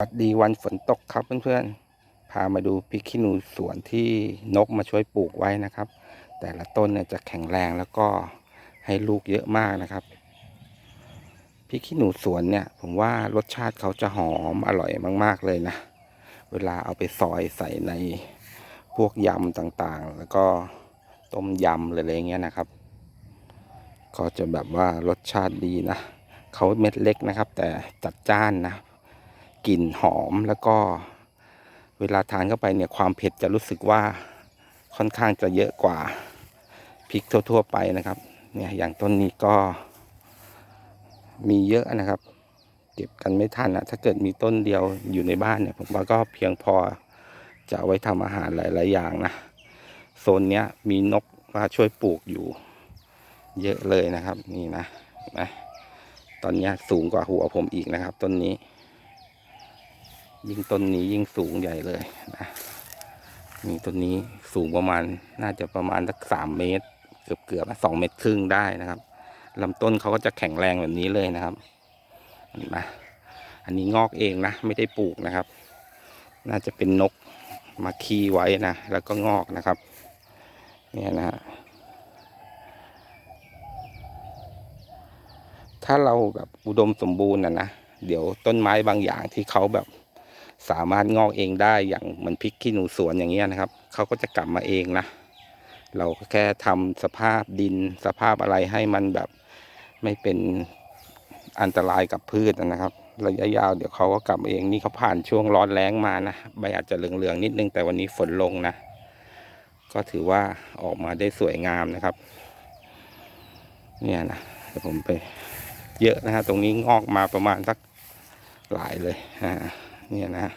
สวัสดีวันฝนตกครับเพื่อนๆ พามาดูพริกขี้หนูสวนที่นกมาช่วยปลูกไว้นะครับ แต่ละต้นเนี่ยจะแข็งแรงแล้วก็ให้ลูกเยอะมากนะครับพริกขี้หนูสวนเนี่ย ผมว่ารสชาติเขาจะหอมอร่อยมาก ๆเลยนะ เวลาเอาไปซอยใส่ในพวกยำต่างๆ แล้วก็ต้มยำอะไรเงี้ยนะครับ ก็จะแบบว่ารสชาติดีนะเขาเม็ดเล็กนะครับ แต่จัดจ้านนะ กลิ่นหอมแล้วก็เวลาทานเข้าไปเนี่ยความเผ็ดจะรู้สึกว่าค่อนข้างจะเยอะกว่าพริกทั่ว ๆ ไปนะครับ เนี่ยอย่างต้นนี้ก็มีเยอะนะครับ เก็บกันไม่ทันนะถ้าเกิดมีต้นเดียวอยู่ในบ้านเนี่ยผมว่าก็เพียงพอจะเอาไว้ทำอาหารหลาย ๆ อย่างนะโซนเนี้ยมีนกมาช่วยปลูกอยู่ เยอะเลยนะครับ นี่นะเห็นไหมตอนนี้สูงกว่าหัวผมอีกนะครับ ต้นนี้ ยิ่งต้นนี้ยิ่งสูงใหญ่เลยนะมีต้นนี้สูงประมาณน่าจะประมาณสักสามเมตร เกือบเกือบสองเมตรครึ่งได้นะครับลำต้นเขาก็จะแข็งแรงแบบนี้เลยนะครับเห็นไหมอันนี้งอกเองนะ ไม่ได้ปลูกนะครับ น่าจะเป็นนกมาคีไว้นะ แล้วก็งอกนะครับ เนี่ยนะฮะถ้าเราแบบอุดมสมบูรณ์นะนะ เดี๋ยวต้นไม้บางอย่างที่เขาแบบ สามารถงอกเองได้อย่างเหมือนพริกขี้หนูสวนอย่างเงี้ยนะครับเขาก็จะกลับมาเองนะ เราก็แค่ทำสภาพดินสภาพอะไรให้มันแบบไม่เป็นอันตรายกับพืชนะครับ ระยะยาวเดี๋ยวเขาก็กลับมาเองนี่เขาผ่านช่วงร้อนแล้งมานะใบอาจจะเหลืองๆนิดนึงแต่วันนี้ฝนลงนะ ก็ถือว่าออกมาได้สวยงามนะครับ เนี่ยนะเดี๋ยวผมไปเยอะนะฮะตรงนี้งอกมาประมาณสักหลายเลยอ่า เนี่ยนะ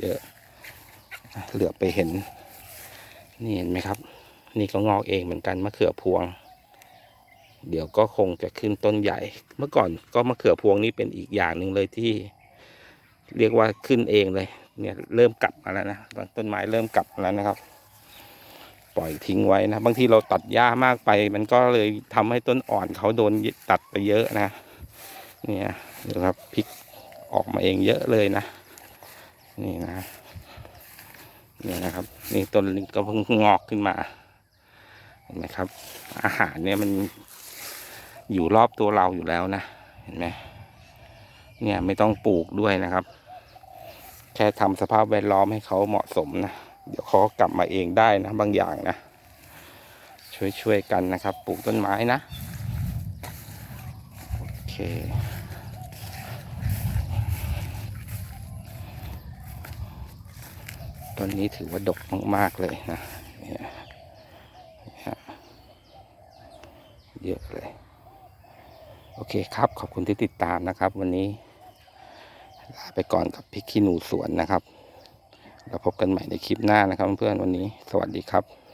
เยอะ เหลือไปเห็น นี่เห็นไหมครับ นี่ก็งอกเองเหมือนกันมะเขือพวง เดี๋ยวก็คงจะขึ้นต้นใหญ่ เมื่อก่อนก็มะเขือพวงนี่เป็นอีกอย่างหนึ่งเลยที่ เรียกว่าขึ้นเองเลย เนี่ยเริ่มกลับมาแล้วนะ ต้นไม้เริ่มกลับมาแล้วนะครับปล่อยทิ้งไว้นะ บางทีเราตัดหญ้ามากไป มันก็เลยทำให้ต้นอ่อนเขาโดนตัดไปเยอะนะ เนี่ยดูครับพริกออกมาเองเยอะเลยนะ นี่นะเนี่ยนะครับ นี่ต้นก็เพิ่งงอกขึ้นมาเห็นไหมครับ อาหารเนี่ยมันอยู่รอบตัวเราอยู่แล้วนะเห็นไหมเนี่ยไม่ต้องปลูกด้วยนะครับ แค่ทำสภาพแวดล้อมให้เขาเหมาะสมนะเดี๋ยวเขากลับมาเองได้นะบางอย่างนะ ช่วยช่วยกันนะครับ ปลูกต้นไม้นะ โอเค ต้นนี้ถือว่าดกมาก ๆ เลยนะเยฮะเยอะเลย โอเคครับ ขอบคุณที่ติดตามนะครับ วันนี้ ลาไปก่อนกับพริกขี้หนูสวนนะครับ เราพบกันใหม่ในคลิปหน้านะครับเพื่อนๆวันนี้ สวัสดีครับ